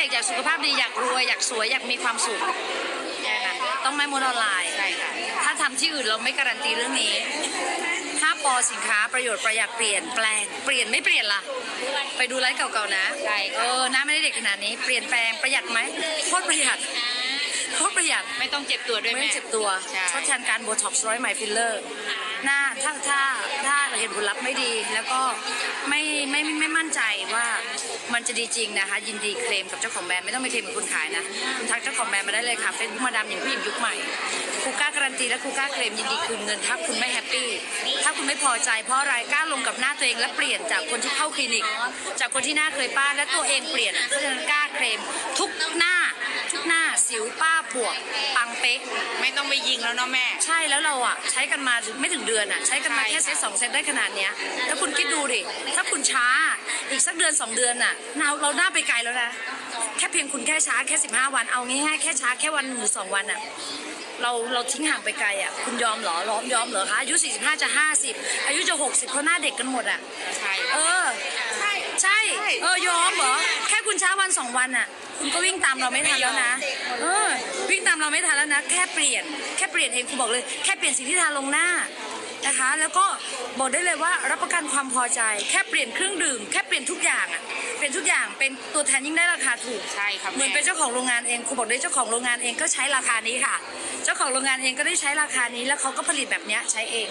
เด็กอยากสุขภาพดีอยากรวยอยากสวยอยากมีความสุขแค่นั้นต้องไม่มดออนไลน์ ใช่ค่ะ ถ้าทำที่อื่นเราไม่การันตีเรื่องนี้ ถ้าปอสินค้าประโยชน์ประหยัดเปลี่ยนแปลง เปลี่ยนไม่เปลี่ยนล่ะ ไปดูไลฟ์เก่าๆนะ ใช่เอค่ะอหน้าไม่ได้เด็กขนาดนี้ เปลี่ยนแปลงประหยัดไหมโคตรประหยัด โคตรประหยัดไม่ต้องเจ็บตัวด้วยไม่แม่ เจ็บตัวใช่ ทดแทนการโบท็อกซ์ร้อยไหมฟิลเลอร์หน้าถ้าถ้าถ้าเราเห็นผลลัพธ์ไม่ดี แล้วก็ไม่ไม่ไม่ไม่มั่นใจว่ามันจะดีจริงนะคะ ยินดีเคลมกับเจ้าของแบรนด์ไม่ต้องไปเคลมกับคุณขายนะคุณทักเจ้าของแบรนด์มาได้เลยค่ะเฟซบุ๊กมาดามหญิงผู้หญิงยุคใหม่ครูกล้าการันตีและครูกล้าเคลมยินดีคืนเงินถ้าคุณไม่แฮปปี้ถ้าคุณไม่พอใจเพราะอะไรกล้าลงกับหน้าตัวเองและเปลี่ยนจากคนที่เข้าคลินิก จากคนที่หน้าเคยป้าและตัวเองเปลี่ยนเพราะฉะนั้นกล้าเคลมทุกหน้าทุก หน้าสิวป้าบวกปังเป๊กไม่ต้องไปยิงแล้วเนาะแม่ ใช่แล้วเราอะ ใช้กันมาไม่ถึงเดือนอะ ใช้กันมาแค่เซตสองเซตได้ขนาดเนี้ยแล้วคุณคิดดูดิ ถ้าคุณช้าอีกสักเดือนสองเดือนน่ะเราเราหน้าไปไกลแล้วนะ แค่เพียงคุณแค่ช้าแค่ 15 วันเอาง่ายๆแค่ช้าแค่วันหนึ่งหรือสองวันอะเราเราทิ้งห่างไปไกลอะคุณยอมเหรอล้อมยอมเหรอคะอายุ 45 จะ 50 อายุจะ 60เพราะหน้าเด็กกันหมดอะใช่เออ ใช่ ใช่ เออยอมเหรอแค่คุณ ช้าวันสองวันอะ คุณก็วิ่งตามเราไม่ทันแล้วนะเออวิ่งตามเราไม่ทันแล้วนะ แค่เปลี่ยน แค่เปลี่ยนเองคุณบอกเลย แค่เปลี่ยนสิ่งที่ทาลงหน้า นะคะ แล้วก็บอกได้เลยว่ารับประกันความพอใจแค่เปลี่ยนเครื่องดื่ม แค่เปลี่ยนทุกอย่างอะเปลี่ยนทุกอย่างเป็นตัวแทนยิ่งได้ราคาถูก ใช่ครับเหมือนแม่เป็นเจ้าของโรงงานเองครูบอกได้เจ้าของโรงงานเองก็ใช้ราคานี้ค่ะ เจ้าของโรงงานเองก็ได้ใช้ราคานี้แล้วเขาก็ผลิตแบบเนี้ยใช้เอง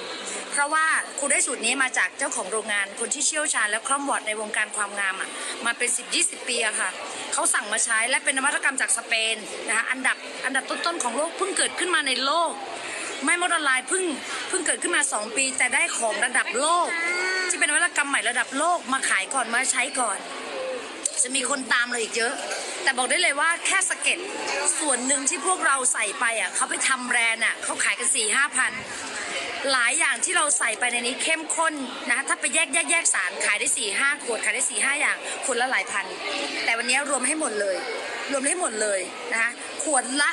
เพราะว่าครูได้สูตรนี้มาจากเจ้าของโรงงานคนที่เชี่ยวชาญและคล่อมวอดในวงการความงามอะมาเป็น 10 20 ปีอะค่ะเขาสั่งมาใช้และเป็นนวัตกรรมจากสเปนนะคะอันดับอันดับต้นๆของโลกเพิ่งเกิดขึ้นมาในโลก ไม่มดออนไลน์เพิ่งเพิ่งเกิดขึ้นมา 2 ปีแต่ได้ของระดับโลก ที่เป็นวัตกรรมใหม่ระดับโลกมาขายก่อนมาใช้ก่อน จะมีคนตามเราอีกเยอะ แต่บอกได้เลยว่าแค่สเก็ตส่วนหนึ่งที่พวกเราใส่ไปอะเขาไปทำแบรนด์อะเขาขายกัน4ี่ห้าพันหลายอย่างที่เราใส่ไปในนี้เข้มข้นนะถ้าไปแยกแยกแยกสารขายได้4ี่ห้าขวดขายได้4ี่ห้าอย่างขวดละหลายพัน แต่วันนี้รวมให้หมดเลย รวมให้หมดเลยนะคะ ขวดละ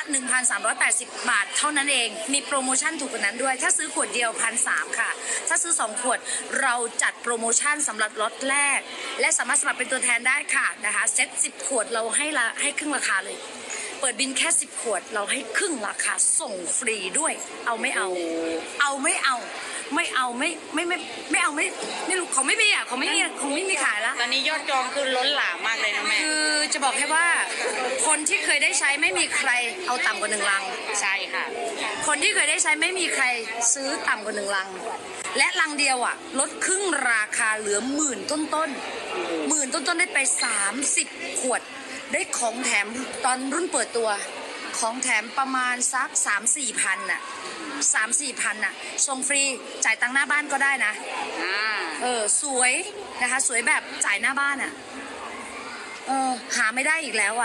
1,380 บาท เท่านั้นเอง มีโปรโมชั่นถูกกว่านั้นด้วย ถ้าซื้อขวดเดียวพันสค่ะ ถ้าซื้อ 2 ขวดเราจัดโปรโมชั่นสำหรับล็อตแรก และสามารถสมัครเป็นตัวแทนได้ค่ะนะคะเซ็ต10 ขวดเราให้ละให้ครึ่งราคาเลย เปิดบินแค่ 10 ขวด เราให้ครึ่งราคาส่งฟรีด้วย เอาไม่เอา เอาไม่เอา ไม่เอาไม่ไม่ไม่ไม่เอาไม่ไม่รู้เขาไม่มีอะเขาไม่มีเขาไม่มีขายละตอนนี้ยอดจองคือล้นหลามมากเลยนะแม่คือจะบอกให้ว่า คนที่เคยได้ใช้ไม่มีใครเอาต่ำกว่าหนึ่งลัง ใช่ค่ะ คนที่เคยได้ใช้ไม่มีใครซื้อต่ำกว่าหนึ่งลัง และลังเดียวอะ ลดครึ่งราคาเหลือหมื่นต้นต้นๆหมื่นต้นต้นๆได้ไป 30 ขวด ได้ของแถมตอนรุ่นเปิดตัว ของแถมประมาณสัก3 4พันน่ะสามสี่พันน่ะส่งฟรีจ่ายตังค์หน้าบ้านก็ได้นะอ่าเออสวยนะคะ สวยแบบจ่ายหน้าบ้านอะเออหาไม่ได้อีกแล้วอะ